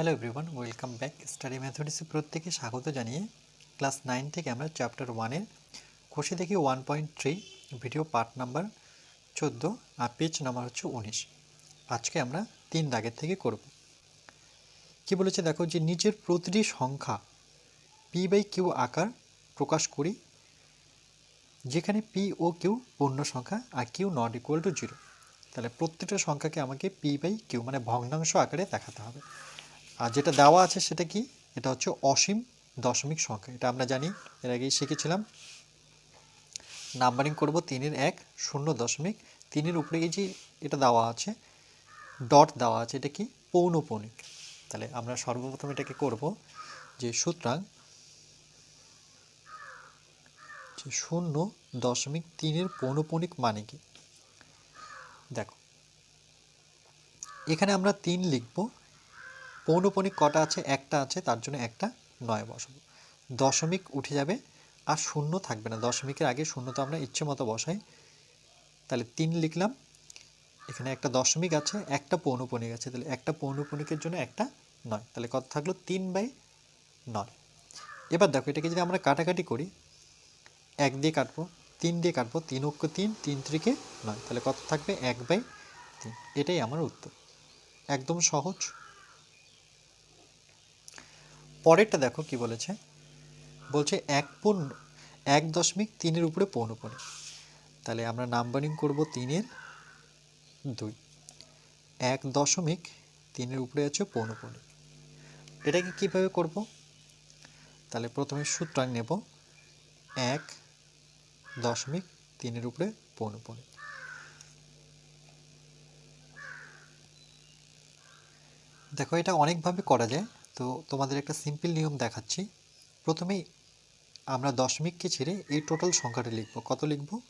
Hello everyone welcome back study ম্যাথমেটিক্সে প্রত্যেকে স্বাগত জানিয়ে ক্লাস নাইন থেকে আমরা চ্যাপ্টার ওয়ানের কোষে দেখি one point three video part number চোদ্দ, আর পেজ নাম্বার হচ্ছে উনিশ। আজকে আমরা তিন দাগের থেকে করব। কি বলেছে দেখো যে নিচের প্রতিটি সংখ্যা পি বাই কিউ আকার প্রকাশ করি, যেখানে পি ও কিউ পূর্ণ সংখ্যা আর Q not equal to zero তাহলে প্রত্যেকটা সংখ্যাকে আমাকে পি বাই কিউ মানে ভগ্নাংশ আকারে দেখাতে হবে। আর যেটা দেওয়া আছে সেটা কি? এটা হচ্ছে অসীম দশমিক সংখ্যা। এটা আমরা জানি, এর আগেই শিখেছিলাম। নাম্বারিং করব তিনের এক, শূন্য দশমিক। তিনের উপরে এই যে এটা দেওয়া আছে ডট দেওয়া আছে, এটা কি? পৌনপৌনিক। তাহলে আমরা সর্বপ্রথম এটাকে করব যে সুতরাং শূন্য দশমিক তিনের পৌনপৌনিক মানে কি? দেখো, এখানে আমরা তিন লিখব। পৌনপণিক কটা আছে? একটা আছে, তার জন্য একটা নয় বসাবো। দশমিক উঠে যাবে আর শূন্য থাকবে না। দশমিকের আগে শূন্য তো আমরা ইচ্ছে মতো বসাই। তাহলে তিন লিখলাম। এখানে একটা দশমিক আছে, একটা পৌনপণিক আছে। তাহলে একটা পৌনপণিকের জন্য একটা নয়। তাহলে কত থাকল? তিন বাই নয়। এবার দেখো, এটাকে যদি আমরা কাটাকাটি করি, এক দিয়ে কাটবো, তিন দিয়ে কাটবো, তিন অক্ষ তিন তিন ত্রিকে নয়। তাহলে কত থাকবে? এক বাই তিন। এটাই আমার উত্তর। একদম সহজ। পরেরটা দেখো কি বলেছে? বলছে এক পূর্ণ, এক দশমিক তিনের উপরে পৌনপণি তাহলে আমরা নাম্বারিং করব তিনের দুই। এক দশমিক তিনের উপরে আছে পৌনপণি এটাকে কীভাবে করব? তাহলে প্রথমে সূত্রাং নেব। এক দশমিক তিনের উপরে পৌনপণি দেখো এটা অনেকভাবে করা যায়। তো তোমাদের একটা সিম্পল নিয়ম দেখাচ্ছি। প্রথমেই আমরা দশমিককে ছেড়ে এই টোটাল সংখ্যাটা লিখব। কত লিখব?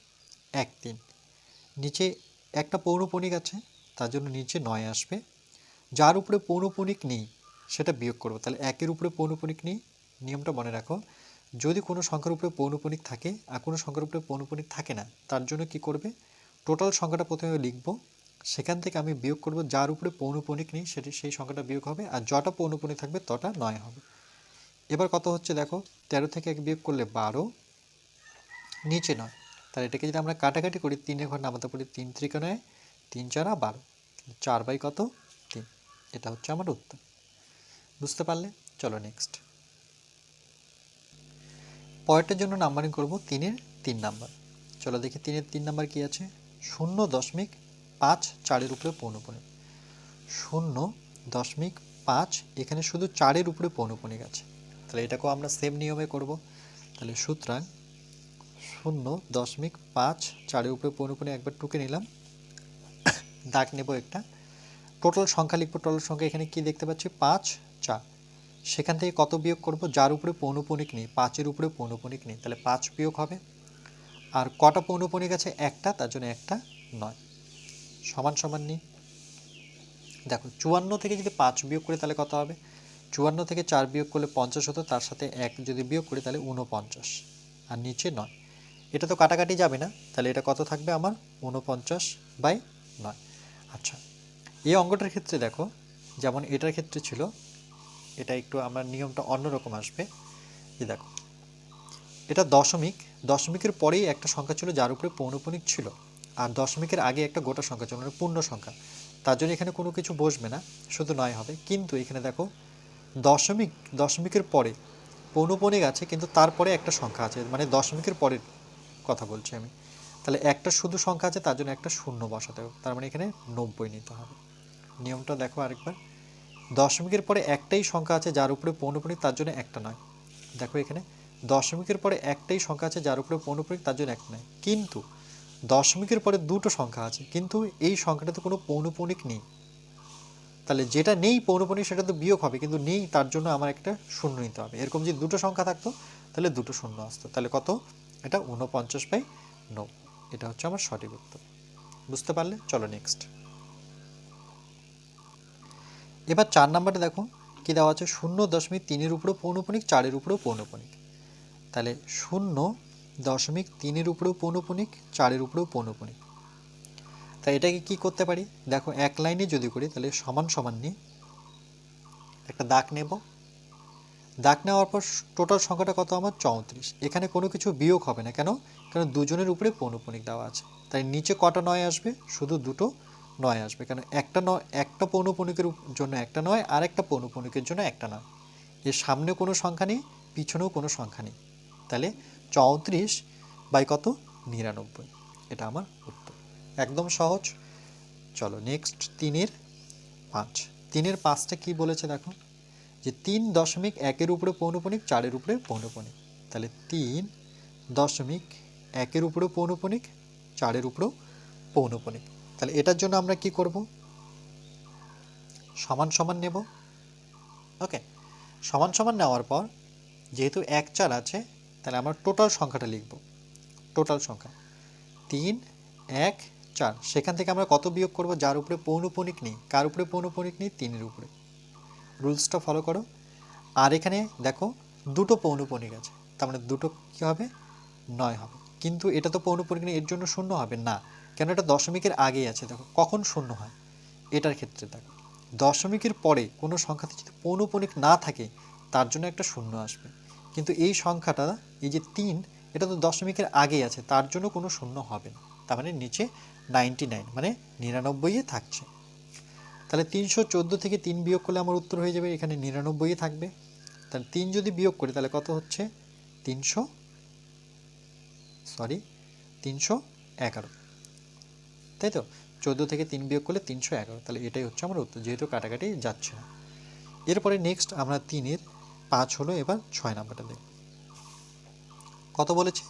এক তিন। নিচে একটা পৌনপণিক আছে, তার জন্য নিচে নয় আসবে। যার উপরে পৌনপণিক নেই, সেটা বিয়োগ করব। তাহলে একের উপরে পৌনপণিক নেই, নিয়মটা মনে রাখো। যদি কোনো সংখ্যার উপরে পৌনপণিক থাকে, আর কোনো সংখ্যার উপরে পৌনপণিক থাকে না, তার জন্য কি করবে? টোটাল সংখ্যাটা প্রথমে লিখব। সেখান থেকে আমি বিয়োগ করব যার উপরে পৌনপণিক নেই, সেটি সেই সংখ্যাটা বিয়োগ হবে আর যটা পৌনপণিক থাকবে তটা নয় হবে। এবার কত হচ্ছে দেখো, তেরো থেকে এক বিয়োগ করলে বারো, নিচে নয়। তাহলে এটাকে যদি আমরা কাটাকাটি করি তিনের ঘর নামাতে পারি তিন ত্রিকে নয় তিন চারা বারো। চার বাই কত? তিন। এটা হচ্ছে আমার উত্তর। বুঝতে পারলে? চলো নেক্সট পরেরটার জন্য নাম্বারিং করব তিনের তিন নাম্বার চলো দেখি তিনের তিন নাম্বার কি আছে? শূন্য দশমিক পাঁচ চারের উপরে পৌনপণিক শূন্য দশমিক পাঁচ এখানে শুধু চারের উপরে পৌনপণিক আছে তাহলে এটাকেও আমরা সেম নিয়মে করব। তাহলে সুতরাং শূন্য দশমিক পাঁচ চারের উপরে পৌনপণিক একবার টুকে নিলাম। দাগ নেব একটা। টোটাল সংখ্যা লিখব। টোটাল সংখ্যা এখানে কি দেখতে পাচ্ছি? পাঁচ, চার। সেখান থেকে কত বিয়োগ করব? যার উপরে পৌনপণিক নেই, পাঁচের উপরে পৌনপণিক নেই। তাহলে পাঁচ বিয়োগ হবে। আর কটা পৌনপণিক আছে একটা, তার জন্য একটা নয়। সমান সমান নিই। দেখো, চুয়ান্ন থেকে যদি পাঁচ বিয়োগ করি তাহলে কত হবে? চুয়ান্ন থেকে চার বিয়োগ করলে পঞ্চাশ হতো, তার সাথে এক যদি বিয়োগ করি তাহলে উনপঞ্চাশ আর নিচে নয়। এটা তো কাটাকাটি যাবে না, তাহলে এটা কত থাকবে আমার? উনপঞ্চাশ বাই নয়। আচ্ছা এই অঙ্কটার ক্ষেত্রে দেখো, যেমন এটার ক্ষেত্রে ছিল, এটা একটু আমার নিয়মটা অন্যরকম আসবে। যে দেখো, এটা দশমিক, দশমিকের পরেই একটা সংখ্যা ছিল যার উপরে পৌনপণিক ছিল। আর দশমিকের আগে একটা গোটা সংখ্যা ছিল মানে পূর্ণ সংখ্যা, তার জন্য এখানে কোনো কিছু বসবে না, শুধু নয় হবে। কিন্তু এখানে দেখো, দশমিক, দশমিকের পরে পৌনপণিক আছে, কিন্তু তারপরে একটা সংখ্যা আছে মানে দশমিকের পরের কথা বলছি আমি। তাহলে একটা শুধু সংখ্যা আছে, তার জন্য একটা শূন্য বসাতে হবে, তার মানে এখানে নব্বই নিতে হবে। নিয়মটা দেখো আরেকবার। দশমিকের পরে একটাই সংখ্যা আছে, যার উপরে পৌনপণিক, তার জন্য একটা নয়। দেখো এখানে, দশমিকের পরে একটাই সংখ্যা আছে, যার উপরে পৌনপণিক, তার জন্য একটা নয়। কিন্তু দশমিকের পরে দুটো সংখ্যা আছে, কিন্তু এই সংখ্যাটাতে কোনো পৌনপণিক নেই। তাহলে যেটা নেই পৌনপণিক সেটা তো বিয়োগ হবে, কিন্তু নেই তার জন্য আমার একটা শূন্য নিতে হবে। এরকম যদি দুটো সংখ্যা থাকতো, তাহলে দুটো শূন্য আসতো। তাহলে কত? এটা ঊনপঞ্চাশ বাই নব্বই এটা হচ্ছে আমার সঠিক উত্তর। বুঝতে পারলে? চলো নেক্সট এবার চার নাম্বারটা দেখো, কি দেওয়া আছে? শূন্য দশমিক তিনের উপরেও পৌনপণিক চারের উপরেও পৌনপণিক তাহলে শূন্য দশমিক তিনের উপরেও পৌনপণিক চারের উপরেও পৌনপণিক তাই এটাকে কি করতে পারি? দেখো, এক লাইনে যদি করি, তাহলে সমান সমান নিই একটা দাগ নেব। দাগ নেওয়ার পর টোটাল সংখ্যাটা কত আমার? চৌত্রিশ। এখানে কোনো কিছু বিয়োগ হবে না। কেন? কারণ দুজনের উপরে পৌনপুনিক দেওয়া আছে। তাই নিচে কটা নয় আসবে? শুধু দুটো নয় আসবে। কারণ একটা নয়, একটা পৌনপুনিকের উপ- জন্য একটা নয়, আর একটা পৌনপুনিকের জন্য একটা নয়। এর সামনে কোনো সংখ্যা নেই, পিছনেও কোনো সংখ্যা নেই। তাহলে চৌত্রিশ বাই কত? নিরানব্বই। এটা আমার উত্তর। একদম সহজ। চলো নেক্সট তিনের পাঁচ। তিনের পাঁচটা কি বলেছে দেখো? যে তিন দশমিক একের উপরে পৌনপণিক চারের উপরে পৌনপণিক তাহলে তিন দশমিক একের উপরে পৌনপণিক চারের উপরেও পৌনপণিক তাহলে এটার জন্য আমরা কি করব? সমান সমান নেব। ওকে সমান সমান নেওয়ার পর যেহেতু এক চার আছে তাহলে আমরা টোটাল সংখ্যাটা লিখব। টোটাল সংখ্যা। তিন, এক, চার। সেখান থেকে আমরা কত বিয়োগ করব? যার উপরে পৌনপণিক নেই। কার উপরে পৌনপণিক নেই? তিনের উপরে। রুলসটা ফলো করো। আর এখানে দেখো, দুটো পৌনপণিক আছে। তার মানে দুটো কী হবে? নয় হবে। কিন্তু এটা তো পৌনপণিক নেই, এর জন্য শূন্য হবে। না। কেন এটা দশমিকের আগেই আছে? দেখো, কখন শূন্য হয়? এটার ক্ষেত্রে দেখো। দশমিকের পরে কোনো সংখ্যাতে যদি পৌনপণিক না থাকে, তার জন্য একটা শূন্য আসবে। কিন্তু এই সংখ্যাটা, এই যে তিন, এটা তো দশমিকের আগেই আছে, তার জন্য কোনো শূন্য হবে না। তার মানে নিচে নাইনটি নাইন মানে নিরানব্বইয়ে থাকছে। তাহলে তিনশো চোদ্দ থেকে তিন বিয়োগ করলে আমার উত্তর হয়ে যাবে, এখানে নিরানব্বই থাকবে। তাহলে তিন যদি বিয়োগ করি, তাহলে কত হচ্ছে? তিনশো সরি তিনশো এগারো। তাই তো? চোদ্দ থেকে তিন বিয়োগ করলে তিনশো এগারো, তাহলে এটাই হচ্ছে আমার উত্তর, যেহেতু কাটাকাটি যাচ্ছে না। এরপরে নেক্সট আমরা তিনের পাঁচ হলো এবার ছয় নাম্বারটা দেখব কত বলেছে?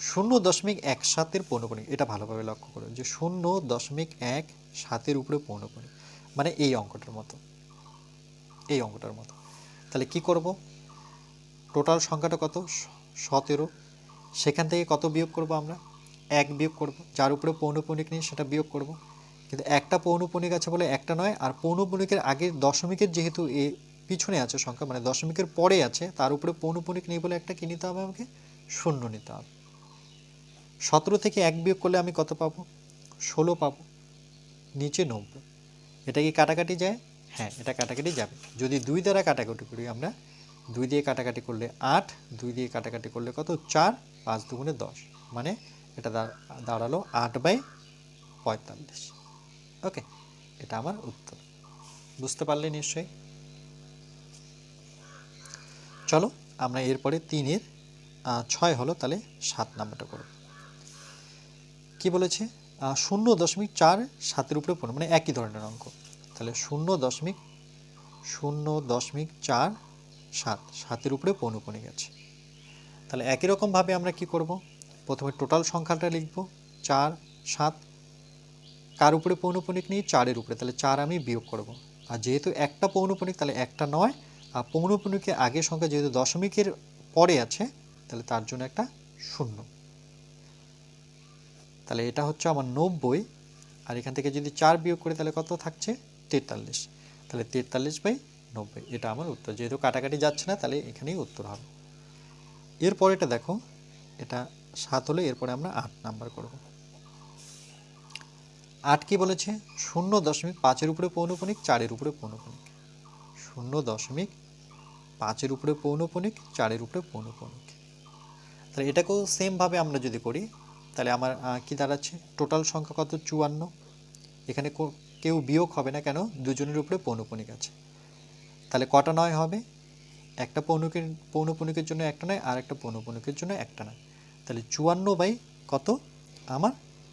শূন্য দশমিক এক সাতের পৌনপণিক এটা ভালোভাবে লক্ষ্য করো যে শূন্য দশমিক এক সাতের উপরে পৌনপণিক মানে এই অঙ্কটার মতো। এই অঙ্কটার মতো। তাহলে কি করব? টোটাল সংখ্যাটা কত? সতেরো। সেখান থেকে কত বিয়োগ করব আমরা? এক বিয়োগ করব। যার উপরে পৌনপণিক নেই, সেটা বিয়োগ করব। কিন্তু একটা পৌনপণিক আছে বলে একটা নয়, আর পৌনপণিকের আগে দশমিকের যেহেতু এ পিছনে আছে সংখ্যা মানে দশমিকের পরে আছে, তার উপরে পৌনপণিক নেই বলে একটা কি নিতে হবে আমাকে? শূন্য নিতে হবে। সতেরো থেকে এক বিয়োগ করলে আমি কত পাবো? ষোলো পাবো। নিচে নব্বই। এটা কি কাটাকাটি যায়? হ্যাঁ এটা কাটাকাটি যাবে। যদি দুই দ্বারা কাটাকাটি করি আমরা, দুই দিয়ে কাটাকাটি করলে আট, দুই দিয়ে কাটাকাটি করলে কত? চার, পাঁচ দুগুণে দশ। মানে এটা দাঁড়াল আট বাই পঁয়তাল্লিশ। ওকে, এটা আমার উত্তর। বুঝতে পারলে নিশ্চয়ই? চলো, আমরা এরপরে তিনের ছয় হলো তাহলে সাত নাম্বারটা করব কি বলেছে? শূন্য দশমিক চার সাতের উপরে পনেরো মানে একই ধরনের অঙ্ক। তাহলে শূন্য দশমিক শূন্য দশমিক চার সাত, সাতের উপরে পৌনপণে গেছে। তাহলে একই রকমভাবে আমরা কি করব? প্রথমে টোটাল সংখ্যাটা লিখব, চার, সাত, কার উপরে পৌনপণিক নেই? চারের উপরে, তাহলে চার আমি বিয়োগ করব। আর যেহেতু একটা পৌনপণিক তাহলে একটা নয় আর পৌনপণিকের আগের সংখ্যা যেহেতু দশমিকের পরে আছে, তাহলে তার জন্য একটা শূন্য। তাহলে এটা হচ্ছে আমার নব্বই, আর এখান থেকে যদি চার বিয়োগ করি তাহলে কত থাকছে? তেতাল্লিশ। তাহলে তেতাল্লিশ বাই নব্বই, এটা আমার উত্তর। যেহেতু কাটাকাটি যাচ্ছে না, তাহলে এখানেই উত্তর হবে। এরপরে এটা দেখো, এটা সাত হলে এরপরে আমরা আট নাম্বার করব। আট কি বলেছে? শূন্য দশমিক পাঁচের উপরে পৌনপণিক চারের উপরে পৌনপণিক শূন্য দশমিক পাঁচের উপরে পৌনপণিক চারের উপরে পৌনপণিক তাহলে এটাকেও সেমভাবে আমরা যদি করি, তাহলে আমার কি দাঁড়াচ্ছে? টোটাল সংখ্যা কত? চুয়ান্ন। এখানে কেউ বিয়োগ হবে না কেন? দুজনের উপরে পৌনপণিক আছে। তাহলে কটা নয় হবে? একটা পৌনকের পৌনপণিকের জন্য একটা নয়, আর একটা পৌনপণিকের জন্য একটা নয়। তাহলে চুয়ান্ন বাই কত? আমার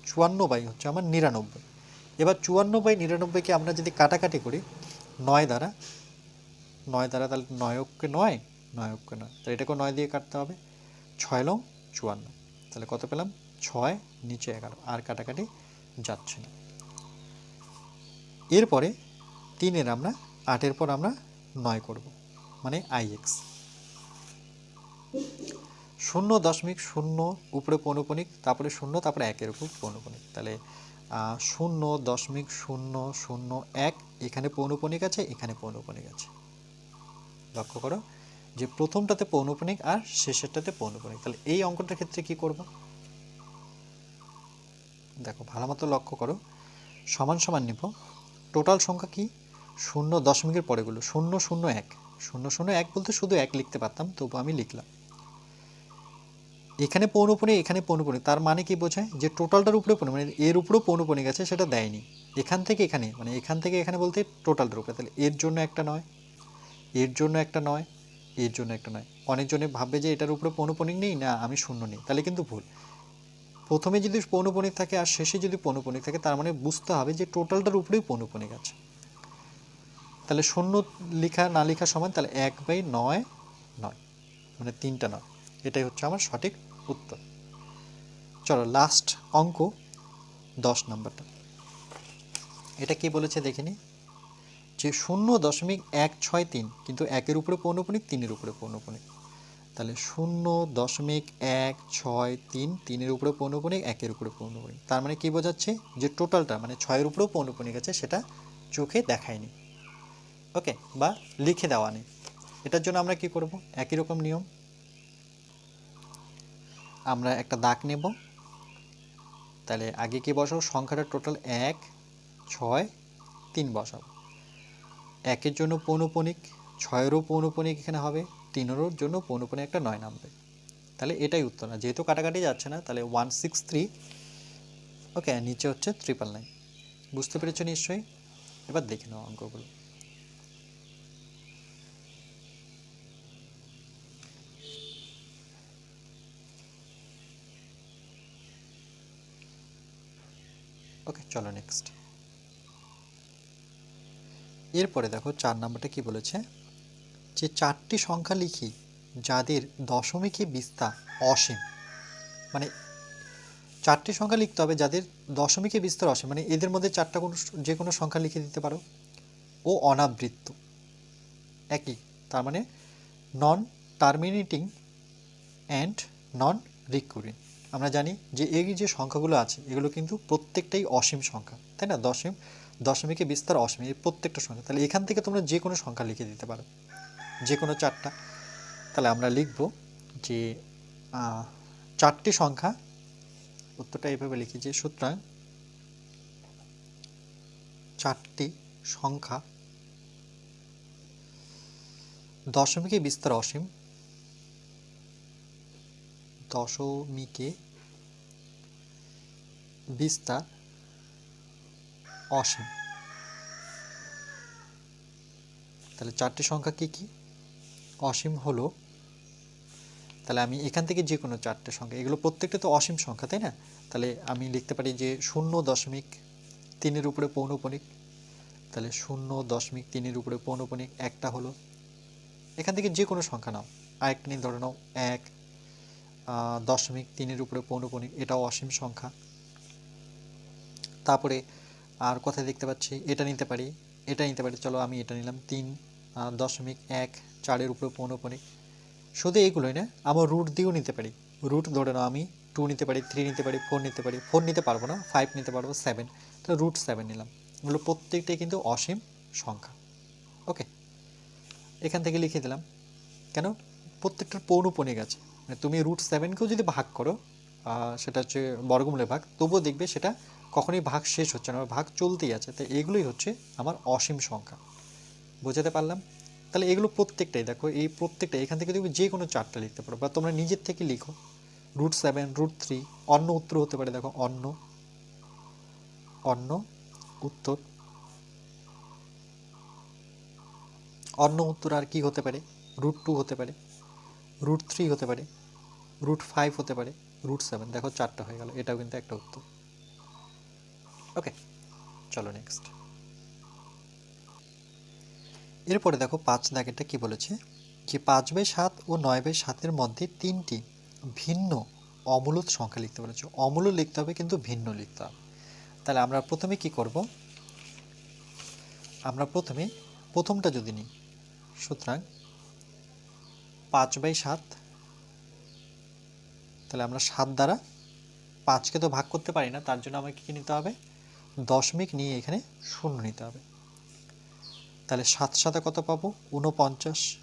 চুয়ান্ন বাই হচ্ছে আমার নিরানব্বই। এবার চুয়ান্ন বাই নিরানব্বইকে আমরা যদি কাটাকাটি করি, নয় দ্বারা নয় দ্বারা তাহলে নয়ককে নয় নয়ককে নয় তাহলে এটাকেও নয় দিয়ে কাটতে হবে। ছয় লং চুয়ান্ন। তাহলে কত পেলাম? ছয় নিচে এগারো। আর কাটাকাটি যাচ্ছে না। এরপরে তিনের আমরা, আটের পর আমরা নয় করব মানে আইএক্স শূন্য দশমিক শূন্য উপরে পৌনপণিক তারপরে শূন্য, তারপরে একের উপর পৌনপণিক তাহলে শূন্য দশমিক শূন্য শূন্য এক, এখানে পৌনপণিক আছে, এখানে পৌনপণিক আছে। লক্ষ্য করো যে প্রথমটাতে পৌনপণিক আর শেষেরটাতে পৌনপণিক তাহলে এই অঙ্কটার ক্ষেত্রে কি করব? দেখো, ভালো মতো লক্ষ্য করো। সমান সমান নিব। টোটাল সংখ্যা কি? শূন্য দশমিকের পরেগুলো। শূন্য শূন্য, এক। শূন্য শূন্য, এক বলতে শুধু এক লিখতে পারতাম, তবু আমি লিখলাম। এখানে পৌনপণি এখানে পৌনপণি তার মানে কি বোঝায়? যে টোটালটার উপরে পৌনে মানে এর উপরেও পৌনপণি গেছে সেটা দেয়নি। এখান থেকে এখানে মানে এখান থেকে এখানে বলতে টোটালটার উপরে। তাহলে এর জন্য একটা নয়। এর জন্য একটা নয়, এর জন্য একটা নয়। অনেকজনে ভাববে যে এটার উপরে পৌনপণিক নেই? না, আমি শূন্য নেই। তাহলে কিন্তু ভুল। প্রথমে যদি পৌনপণিক থাকে আর শেষে যদি পৌনপণিক থাকে, তার মানে বুঝতে হবে যে টোটালটার উপরেই পৌনপণিক আছে। তাহলে শূন্য লেখা, না লেখা সমান, তাহলে এক বাই নয় নয়। মানে তিনটা নয়। এটাই হচ্ছে আমার সঠিক উত্তর। চলো লাস্ট অঙ্ক, দশ নম্বরটা। এটা কি বলেছে দেখিনি যে শূন্য দশমিক এক ছয় তিন, কিন্তু একের উপরে পৌনপণিক তিনের উপরে পৌনপণিক তাহলে শূন্য দশমিক এক ছয় তিন, তিনের উপরে পৌনপণিক একের উপরে পৌনপণিক তার মানে কী বোঝাচ্ছে? যে টোটালটা মানে ছয়ের উপরেও পৌনপণিক আছে, সেটা চোখে দেখায়নি। ওকে, বা লিখে দেওয়া নেই। এটার জন্য আমরা কি করব? একই রকম নিয়ম। আমরা একটা দাগ নেব। তাহলে আগে কি বসাবো? সংখ্যাটা টোটাল এক, ছয়, তিন বসাবো। একের জন্য পৌনপণিক ছয়েরও পৌনপণিক এখানে হবে, তিনেরও জন্য পৌনপণিক একটা নয় নামবে। তাহলে এটাই উত্তর। না যেহেতু কাটাকাটি যাচ্ছে না, তাহলে ওয়ান সিক্স থ্রি ওকে নিচে হচ্ছে ট্রিপল নাইন বুঝতে পেরেছ নিশ্চয়ই? এবার দেখে নাও অঙ্কগুলো। ওকে চলো নেক্সট এরপরে দেখো চার নাম্বারটা কি বলেছে? যে চারটি সংখ্যা লিখি, যাদের দশমিকে বিস্তার অসীম। মানে চারটি সংখ্যা লিখতে হবে যাদের দশমিকে বিস্তার অসীম। মানে এদের মধ্যে চারটা কোনো যে কোনো সংখ্যা লিখে দিতে পারো। ও অনাবৃত্ত। একই, তার মানে নন টার্মিনেটিং অ্যান্ড নন রিকুরিং আমরা জানি যে এই যে সংখ্যাগুলো আছে, এগুলো কিন্তু প্রত্যেকটাই অসীম সংখ্যা, তাই না? দশম দশমিকে বিস্তার অসীম এই প্রত্যেকটা সংখ্যা। তাহলে এখান থেকে তোমরা যে কোনো সংখ্যা লিখে দিতে পারো। যে কোনো চারটা। তাহলে আমরা লিখব যে চারটি সংখ্যা। উত্তরটা এইভাবে লিখি যে, সুতরাং চারটি সংখ্যা দশমিকে বিস্তার, অসীম দশমিকে বিস্তার অসীম। তাহলে চারটি সংখ্যা কি কি? অসীম হলো, তাহলে আমি এখান থেকে যে কোনো চারটে সংখ্যা, এগুলো প্রত্যেকটা তো অসীম সংখ্যা, তাই না? তাহলে আমি লিখতে পারি যে শূন্য দশমিক তিনের উপরে পৌনপণিক তাহলে শূন্য দশমিক তিনের উপরে পৌনপণিক একটা হলো, এখান থেকে যে কোনো সংখ্যা নাও। আরেকটা নিয়ে ধরে নাও, এক দশমিক তিনের উপরে পৌনপণিক এটাও অসীম সংখ্যা। তারপরে আর কোথায় দেখতে পাচ্ছি? এটা নিতে পারি। এটা নিতে পারি। চলো আমি এটা নিলাম। তিন দশমিক এক, চারের উপরে পৌনপণিক শুধু এইগুলোই না আমার রুট দিয়েও নিতে পারি। রুট ধরে নাও আমি। টু নিতে পারি থ্রি নিতে পারি ফোর নিতে পারি। ফোর নিতে পারব না ফাইভ নিতে পারব সেভেন তো রুট সেভেন নিলাম। এগুলো প্রত্যেকটাই কিন্তু অসীম সংখ্যা। ওকে এখান থেকে লিখে দিলাম। কেন? প্রত্যেকটার পৌনপণিক আছে। মানে তুমি রুট সেভেনকেও যদি ভাগ করো সেটা হচ্ছে বর্গমূলের ভাগ, তবুও দেখবে সেটা কখনোই ভাগ শেষ হচ্ছে না ভাগ চলতেই আছে। তো এগুলোই হচ্ছে আমার অসীম সংখ্যা। বোঝাতে পারলাম? তাহলে এগুলো প্রত্যেকটাই দেখো, এই প্রত্যেকটা, এখান থেকে তুমি যে কোনো চারটা লিখতে পারো, বা তোমরা নিজের থেকে লিখো। রুট সেভেন, রুট থ্রি, অন্য উত্তর হতে পারে, দেখো, অন্য অন্য উত্তর। অন্য উত্তর আর কি হতে পারে? রুট টু হতে পারে, রুট থ্রি হতে পারে, রুট ফাইভ হতে পারে, রুট সেভেন। দেখো, চারটা হয়ে গেল, এটাও কিন্তু একটা উত্তর। ওকে চলো নেক্সট এরপরে দেখো পাঁচ দাগেরটা কি বলেছে? যে পাঁচ বাই সাত ও নয় বাই সাতের মধ্যে তিনটি ভিন্ন অমূলত সংখ্যা লিখতে বলেছে। অমূল লিখতে হবে কিন্তু ভিন্ন লিখতে হবে। তাহলে আমরা প্রথমে কি করব? আমরা প্রথমে প্রথমটা যদি নিই, সুতরাং পাঁচ বাই সাত, তাহলে আমরা সাত দ্বারা পাঁচকে তো ভাগ করতে পারি না, তার জন্য আমাকে কী নিতে হবে? দশমিক নিয়ে এখানে শূন্য নিতে হবে। তাহলে সাত সাথে কত পাবো? উনপঞ্চাশ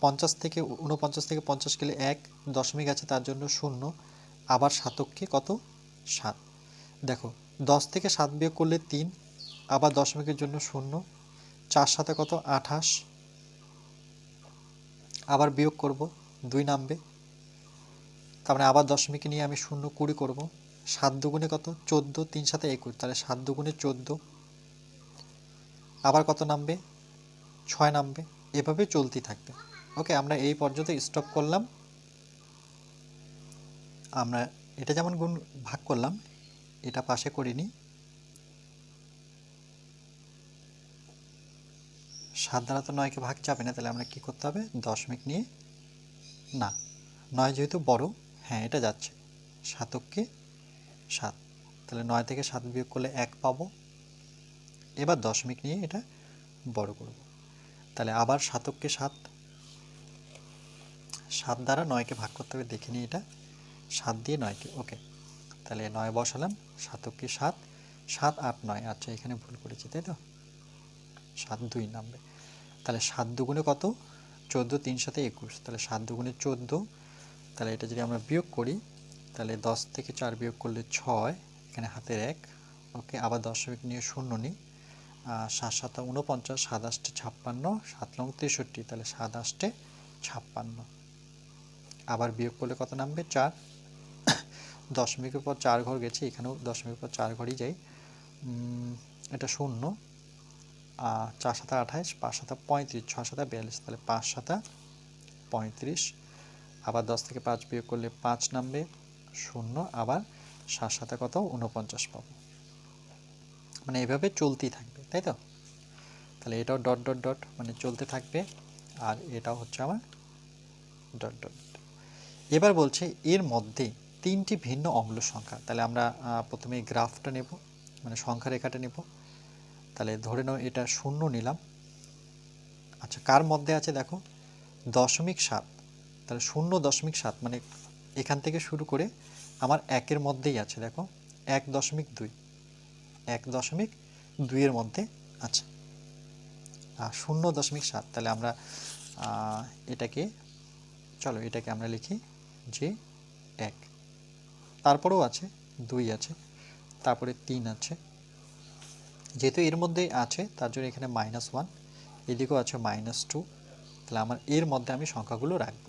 পঞ্চাশ থেকে উনপঞ্চাশ থেকে পঞ্চাশ গেলে এক, দশমিক আছে তার জন্য শূন্য। আবার সাতককে কত? সাত। দেখো, দশ থেকে সাত বিয়োগ করলে তিন, আবার দশমিকের জন্য শূন্য। চার সাথে কত? আঠাশ। আবার বিয়োগ করব, দুই নামবে। তার মানে আবার দশমিক নিয়ে আমি শূন্য কুড়ি করব। সাত দুগুণে কত? চোদ্দ, তিন সাথে একুশ। তাহলে সাত দুগুণে চোদ্দ। আবার কত নামবে? ছয় নামবে। এভাবে চলতেই থাকবে। ওকে, আমরা এই পর্যন্ত স্টপ করলাম। আমরা এটা যেমন গুণ ভাগ করলাম, এটা পাশে করিনি। সাত দ্বারা তো নয়কে ভাগ যাবে না, তাহলে আমরা কি করতে হবে? দশমিক নিয়ে না, নয় যেহেতু বড় হ্যাঁ এটা যাচ্ছে। সাতককে সাত। তাহলে নয় থেকে সাত বিয়োগ করলে এক পাবো। এবার দশমিক নিয়ে এটা বড় করব। তাহলে আবার সাতককে সাত। সাত দ্বারা নয়কে ভাগ করতে হবে, দেখে নিই এটা। সাত দিয়ে নয়কে, ওকে। তাহলে নয় বসালাম, সাতককে সাত। সাত আট নয় আচ্ছা এখানে ভুল করেছি, তাই তো? সাত দুই নামবে। তাহলে সাত দুগুণে কত? চোদ্দ, তিন সাথে একুশ। তাহলে সাত দুগুণে চোদ্দ। তাহলে এটা যদি আমরা বিয়োগ করি তাহলে দশ থেকে চার বিয়োগ করলে ছয়, এখানে হাতের এক। ওকে, আবার দশমিক নিয়ে শূন্য নিই। সাত সাত উনপঞ্চাশ সাত আষ্টে ছাপ্পান্ন, সাত নং তেষট্টি, তাহলে সাত আষ্টে ছাপ্পান্ন। আবার বিয়োগ করলে কত নামবে? চার। দশমিকের পর চার ঘর গেছে, এখানেও দশমিকের পর চার ঘরই যাই এটা শূন্য। চার সাতা আঠাইশ পাঁচ সাতা পঁয়ত্রিশ, ছয় সাতা বিয়াল্লিশ, তাহলে পাঁচ সাতা পঁয়ত্রিশ। আবার দশ থেকে পাঁচ বিয়োগ করলে পাঁচ নামবে। শূন্য, আবার সাত সাতা কত? উনপঞ্চাশ পাবো। মানে এভাবে চলতেই থাকবে, তাই তো? তাহলে এটাও ডট ডট ডট মানে চলতে থাকবে, আর এটাও হচ্ছে আমার ডট ডট এবার বলছে এর মধ্যে তিনটি ভিন্ন অম্ল সংখ্যা, তাহলে আমরা প্রথমে গ্রাফটা নেব মানে সংখ্যা রেখাটা নেব। তাহলে ধরে নাও এটা শূন্য নিলাম। আচ্ছা কার মধ্যে আছে দেখো? দশমিক সাত। তাহলে শূন্য দশমিক সাত মানে এখান থেকে শুরু করে আমার একের মধ্যেই আছে, দেখো। এক দশমিক দুই। এক দশমিক দুইয়ের মধ্যে আছে। আর শূন্য দশমিক সাত, তাহলে আমরা এটাকে, চলো এটাকে আমরা লিখি যে এক। তারপরেও আছে, দুই আছে, তারপরে তিন আছে। যেহেতু এর মধ্যে আছে, তার জন্য এখানে মাইনাস ওয়ান এদিকেও আছে মাইনাস টু তাহলে আমার এর মধ্যে আমি সংখ্যাগুলো রাখব।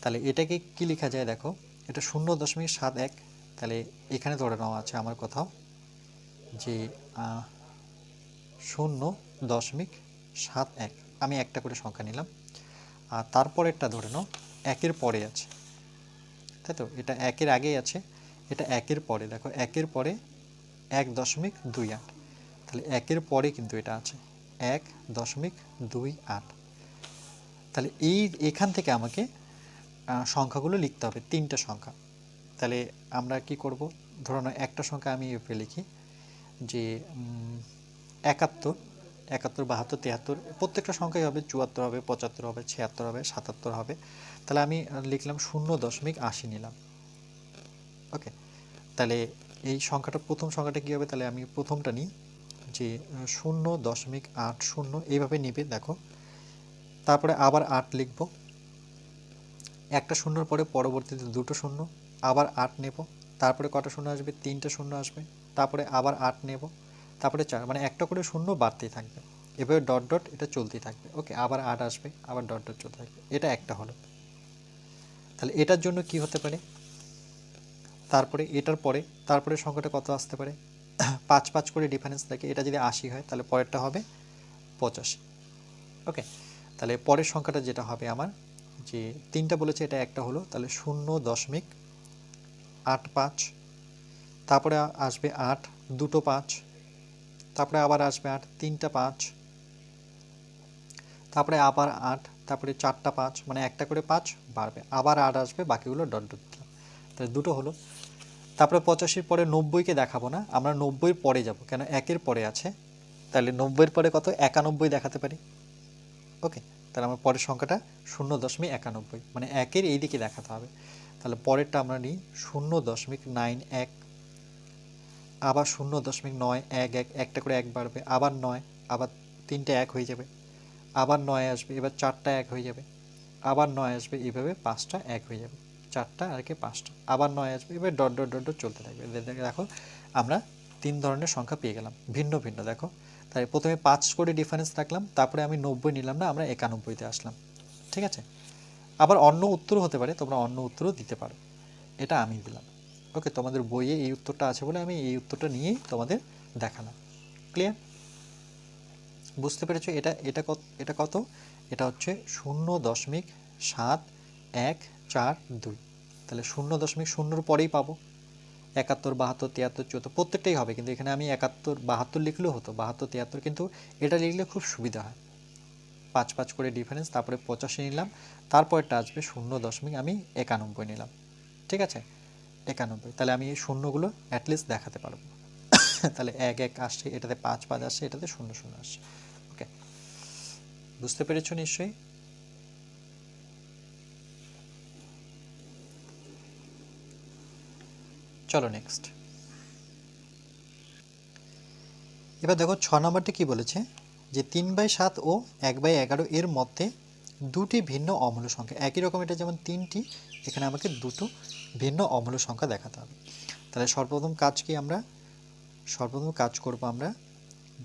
তাহলে এটাকে কি লেখা যায় দেখো? এটা শূন্য দশমিক সাত এক। তাহলে এখানে ধরে নেওয়া আছে আমার কোথাও যে শূন্য দশমিক সাত এক। আমি একটা করে সংখ্যা নিলাম। আর তারপরেরটা ধরে নাও, একের পরে আছে। তাই তো? এটা একের আগেই আছে। এটা একের পরে, দেখো, একের পরে এক দশমিক দুই আট। তাহলে একের পরে কিন্তু এটা আছে, এক দশমিক দুই আট। তাহলে এই, এখান থেকে আমাকে সংখ্যাগুলো লিখতে হবে, তিনটা সংখ্যা। তাহলে আমরা কি করব? ধরুন একটা সংখ্যা আমি এভাবে লিখি যে একাত্তর একাত্তর, বাহাত্তর তিয়াত্তর প্রত্যেকটা সংখ্যাই হবে চুয়াত্তর হবে, পঁচাত্তর হবে, ছিয়াত্তর হবে, সাতাত্তর হবে। তাহলে আমি লিখলাম শূন্য দশমিক আশি নিলাম। ওকে তাহলে এই সংখ্যাটা, প্রথম সংখ্যাটা কী হবে? তাহলে আমি প্রথমটা নিই যে, শূন্য দশমিক আট শূন্য, এইভাবে নিবে, দেখো। তারপরে আবার আট লিখব। একটা শূন্যর পরে পরবর্তীতে দুটো শূন্য, আবার আট নেব, তারপরে কটা শূন্য আসবে? তিনটে শূন্য আসবে, তারপরে আবার আট নেব, তারপরে চার মানে একটা করে শূন্য বাড়তেই থাকবে। এভাবে ডট ডট এটা চলতেই থাকবে। ওকে, আবার আট আসবে, আবার ডট ডট চলতে থাকবে। এটা একটা হলো। তাহলে এটার জন্য কি হতে পারে? তারপরে এটার পরে, তারপরে সংখ্যাটা কত আসতে পারে? পাঁচ পাঁচ করে ডিফারেন্স থাকে এটা যদি আশি হয়, তাহলে পরেরটা হবে পঁচাশি। ওকে, তাহলে পরের সংখ্যাটা যেটা হবে আমার যে তিনটা বলেছে, এটা একটা হলো, তাহলে শূন্য দশমিক আট পাঁচ, তারপরে আসবে আট, দুটো পাঁচ, তারপরে আবার আসবে আট, তিনটা পাঁচ, তারপরে আবার আট, তারপরে চারটা পাঁচ মানে একটা করে পাঁচ বাড়বে, আবার আট আসবে, বাকিগুলো ডট ডট দিলাম। তাহলে দুটো হলো। তারপরে পঁচাশির পরে নব্বইকে দেখাবো না, আমরা নব্বইয়ের পরে যাব, কেন একের পরে আছে, তাহলে নব্বইয়ের পরে কত? একানব্বই দেখাতে পারি। ওকে। তাহলে আমার পরের সংখ্যাটা শূন্য দশমিক একানব্বই। মানে একের এই দিকে দেখাতে হবে। তাহলে পরেরটা আমরা নিই শূন্য দশমিক নাইন এক। আবার শূন্য দশমিক নয় এক এক, একটা করে এক বাড়বে। আবার নয়, আবার তিনটে এক হয়ে যাবে। আবার নয় আসবে, এবার চারটা এক হয়ে যাবে। আবার নয় আসবে এইভাবে পাঁচটা এক হয়ে যাবে। চারটা আর কি পাঁচটা। আবার নয় আসবে, এবার ডট ডট ডট ডট চলতে থাকবে। দেখো আমরা তিন ধরনের সংখ্যা পেয়ে গেলাম। ভিন্ন ভিন্ন, দেখো। তাই প্রথমে পাঁচ করে ডিফারেন্স রাখলাম, তারপরে আমি নব্বই নিলাম না, আমরা একানব্বইতে আসলাম। ঠিক আছে? আবার অন্য উত্তর হতে পারে, তোমরা অন্য উত্তরও দিতে পারো। এটা আমি দিলাম। ওকে, তোমাদের বইয়ে এই উত্তরটা আছে বলে আমি এই উত্তরটা নিয়েই তোমাদের দেখালাম। ক্লিয়ার বুঝতে পেরেছ? এটা এটা কত এটা কত? এটা হচ্ছে শূন্য দশমিক সাত এক চার দুই। তাহলে শূন্য দশমিক শূন্যর পরেই পাবো। একাত্তর, বাহাত্তর, তিয়াত্তর, চুয়াত্তর, প্রত্যেকটাই হবে, কিন্তু এখানে আমি একাত্তর, বাহাত্তর লিখলেও হতো, বাহাত্তর, তিয়াত্তর, কিন্তু এটা লিখলে খুব সুবিধা হয়। পাঁচ পাঁচ করে ডিফারেন্স তারপরে পঁচাশি নিলাম, তারপরটা আসবে শূন্য দশমিক, আমি একানব্বই নিলাম। ঠিক আছে? একানব্বই, তাহলে আমি এই শূন্যগুলো অ্যাটলিস্ট দেখাতে পারব। তাহলে এক এক আসছে, এটাতে পাঁচ পাঁচ আসছে, এটাতে শূন্য শূন্য আসছে। ওকে বুঝতে পেরেছ নিশ্চয়ই? চলো নেক্সট এবার দেখো ছ নম্বরটি কি বলেছে? যে তিন বাই সাত ও এক বাই এগারো এর মধ্যে দুটি ভিন্ন অমূল সংখ্যা। একই রকম এটা যেমন তিনটি, এখানে আমাকে দুটো ভিন্ন অমূল সংখ্যা দেখাতে হবে। তাহলে সর্বপ্রথম কাজ কি আমরা? সর্বপ্রথম কাজ করব আমরা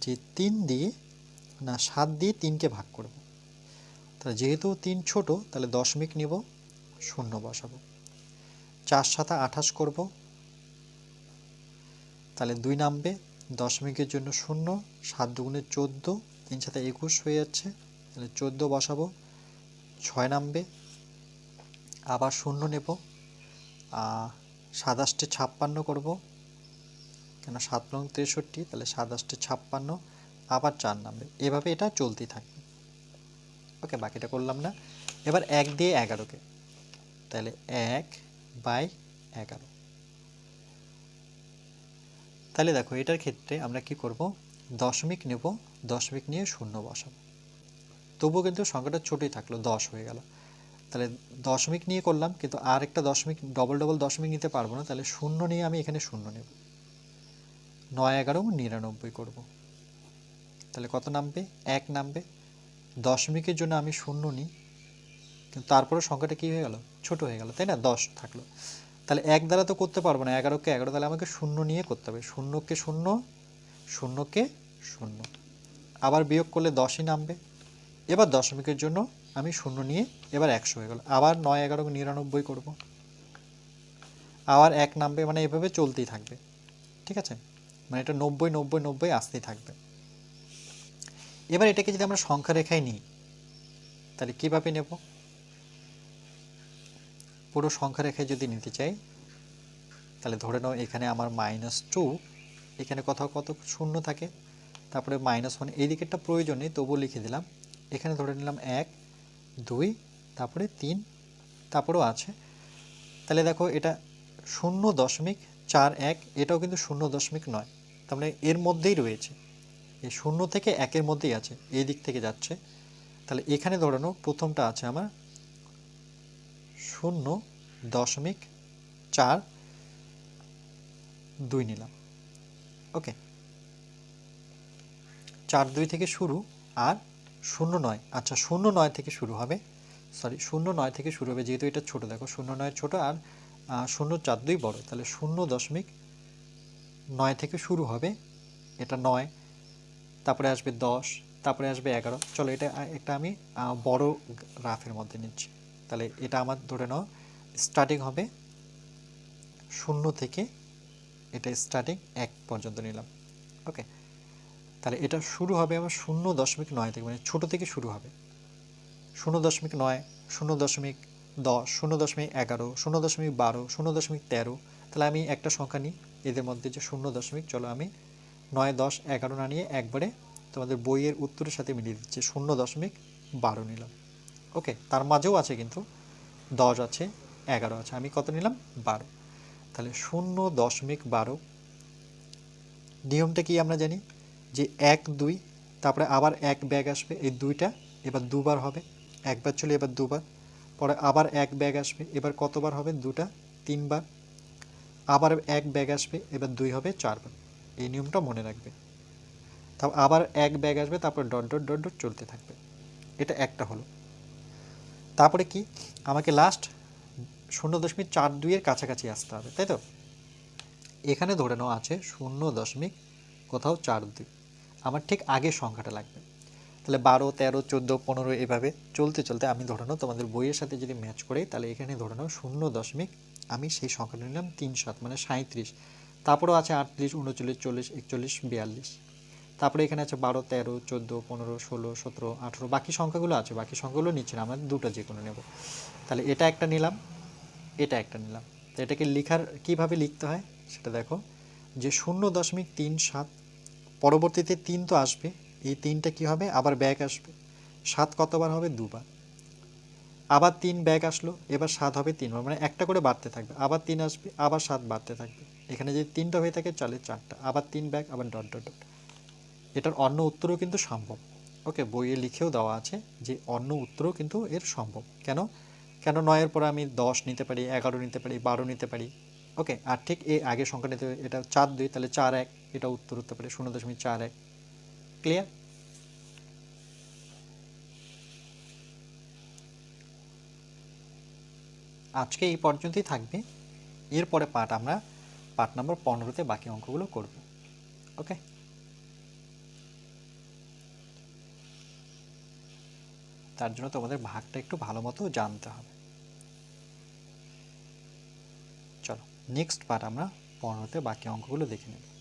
যে তিন দিয়ে, না, সাত দিয়ে তিনকে ভাগ করব। তাহলে যেহেতু তিন ছোট, তাহলে দশমিক নিব, শূন্য বসাবো। চার সাথে আঠাশ করব তাহলে দুই নামবে। দশমিকের জন্য শূন্য, সাত দুগুণে চোদ্দ, তিন সাথে একুশ হয়ে যাচ্ছে। তাহলে চোদ্দ বসাবো, ছয় নামবে। আবার শূন্য নেব। সাতাশটে ছাপ্পান্ন করব। কেন সাত নং তেষট্টি, তাহলে সাতাশটে ছাপ্পান্ন, আবার চার নামবে। এভাবে এটা চলতেই থাকবে। ওকে, বাকিটা করলাম না। এবার এক দিয়ে এগারোকে। তাহলে এক বাই এগারো। তাহলে দেখো, এটার ক্ষেত্রে আমরা কি করব? দশমিক নেব, দশমিক নিয়ে শূন্য বসাবো। তবুও কিন্তু সংখ্যাটা ছোটোই থাকল, দশ হয়ে গেল। তাহলে দশমিক নিয়ে করলাম, কিন্তু আর একটা দশমিক ডবল ডবল দশমিক নিতে পারব না, তাহলে শূন্য নিয়ে আমি এখানে শূন্য নেব। নয় এগারো নিরানব্বই করব। তাহলে কত নামবে? এক নামবে। দশমিকের জন্য আমি শূন্য নিই, কিন্তু তারপরে সংখ্যাটা কী হয়ে গেল? ছোট হয়ে গেল, তাই না? দশ থাকল। তাহলে এক দ্বারা তো করতে পারব না, এগারোকে এগারো, তাহলে আমাকে শূন্য নিয়ে করতে হবে। শূন্যকে শূন্য শূন্যকে শূন্য। আবার বিয়োগ করলে দশই নামবে। এবার দশমিকের জন্য আমি শূন্য নিয়ে এবার একশো হয়ে গেল। আবার নয়, এগারো, নিরানব্বই করব। আবার এক নামবে মানে এভাবে চলতেই থাকবে। ঠিক আছে? মানে এটা নব্বই নব্বই নব্বই আসতেই থাকবে। এবার এটাকে যদি আমরা সংখ্যা রেখায় নিই, তাহলে কীভাবে নেব? পুরো সংখ্যা রেখায় যদি নিতে চাই, তাহলে ধরে নাও এখানে আমার মাইনাস টু এখানে কোথাও কত শূন্য থাকে, তারপরে মাইনাস ওয়ান এই দিকেরটা প্রয়োজন নেই, তবুও লিখে দিলাম। এখানে ধরে নিলাম এক, দুই, তারপরে তিন, তারপরেও আছে। তাহলে দেখো এটা শূন্য দশমিক চার এক, এটাও কিন্তু শূন্য দশমিক নয়, তার মানে এর মধ্যেই রয়েছে। এই শূন্য থেকে একের মধ্যেই আছে, এই দিক থেকে যাচ্ছে। তাহলে এখানে ধরানো প্রথমটা আছে আমার শূন্য দশমিক চার দুই নিলাম। ওকে। চার দুই থেকে শুরু আর শূন্য নয়। আচ্ছা শূন্য নয় থেকে শুরু হবে। সরি, শূন্য নয় থেকে শুরু হবে, যেহেতু এটা ছোট, দেখো, শূন্য নয় ছোট আর শূন্য চার দুই বড়। তাহলে শূন্য দশমিক নয় থেকে শুরু হবে। এটা নয়, তারপরে আসবে দশ, তারপরে আসবে এগারো। চলো, এটা একটা আমি বড় রাফের মধ্যে নিচ্ছি। তাহলে এটা আমার ধরে নাও স্টার্টিং হবে শূন্য থেকে এটা স্টার্টিং এক পর্যন্ত নিলাম। ওকে তাহলে এটা শুরু হবে আমার শূন্য দশমিক নয় থেকে মানে ছোটো থেকে শুরু হবে। শূন্য দশমিক নয়, শূন্য দশমিক দশ, শূন্য দশমিক এগারো, শূন্য দশমিক বারো, শূন্য দশমিক তেরো, তাহলে আমি একটা সংখ্যা নিই। এদের মধ্যে যে শূন্য দশমিক, চলো আমি নয়, দশ, এগারো না নিয়ে একবারে তোমাদের বইয়ের উত্তরের সাথে মিলিয়ে দিচ্ছে, শূন্য দশমিক বারো নিলাম। ওকে, তার মাঝেও আছে কিন্তু। দশ আছে, এগারো আছে। আমি কত নিলাম? বারো। তাহলে শূন্য দশমিক বারো। নিয়মটা কি আমরা জানি? যে এক, দুই, তারপরে আবার এক ব্যাগ আসবে, এই দুইটা, এবার দুবার হবে। একবার চলে এবার দুবার। পরে আবার এক ব্যাগ আসবে, এবার কতবার হবে? দুটা, তিনবার। আবার এক ব্যাগ আসবে, এবার দুই হবে, চারবার। এই নিয়মটা মনে রাখবে। তারপর আবার এক ব্যাগ আসবে, তারপর ডট ডট ডট ডট চলতে থাকবে। এটা একটা হলো। তারপরে কি? আমাকে লাস্ট শূন্য দশমিক চার দুইয়ের কাছাকাছি আসতে হবে, তাই তো? এখানে ধরে নেওয়া আছে শূন্য দশমিক কোথাও চার দুই। আমার ঠিক আগের সংখ্যাটা লাগবে। তাহলে বারো, তেরো, চোদ্দ, পনেরো এভাবে চলতে চলতে আমি ধরে নাও তোমাদের বইয়ের সাথে যদি ম্যাচ করি, তাহলে এখানে ধরে নাও শূন্য দশমিক আমি সেই সংখ্যাটা নিলাম তিন সাত মানে সাঁত্রিশ তারপরেও আছে আটত্রিশ, উনচল্লিশ, চল্লিশ, একচল্লিশ, বিয়াল্লিশ। তারপরে এখানে আছে বারো, তেরো, চোদ্দ, পনেরো, ষোলো, সতেরো, আঠেরো। বাকি সংখ্যাগুলো আছে, বাকি সংখ্যাগুলো নিচ্ছে না আমরা দুটো যে কোনো নেব। তাহলে এটা একটা নিলাম, এটা একটা নিলাম। তো এটাকে লেখার কীভাবে লিখতে হয় সেটা দেখো। যে শূন্য দশমিক তিন সাত, পরবর্তীতে তিন তো আসবে, এই তিনটা কি হবে? আবার ব্যাক আসবে। সাত কতবার হবে? দুবার। আবার তিন ব্যাগ আসলো, এবার সাত হবে তিনবার। মানে একটা করে বাড়তে থাকবে। আবার তিন আসবে, আবার সাত বাড়তে থাকবে। এখানে যদি তিনটা হয়ে থাকে চলে চারটা। আবার তিন ব্যাগ আবার ডট ডট ডট। এটার অন্য উত্তরও কিন্তু সম্ভব। ওকে, বইয়ে লিখেও দেওয়া আছে যে অন্য উত্তরও কিন্তু এর সম্ভব। কেন? কেন নয়ের পরে আমি দশ নিতে পারি, এগারো নিতে পারি, বারো নিতে পারি? ওকে, আর ঠিক এ আগে সংখ্যা নিতে এটা চার দুই, তাহলে চার এক, এটা উত্তর হতে পারে শূন্য দশমিক চার এক। ক্লিয়ার আজকে এই পর্যন্তই থাকবে। এরপরে পার্ট আমরা পার্ট নম্বর পনেরোতে বাকি অঙ্কগুলো করব। ওকে? তার জন্য তোমাদের ভাগটা একটু ভালো মতো জানতে হবে। চলো নেক্সট পার্ট আমরা পনেরোতে বাকি অঙ্কগুলো দেখে নেব।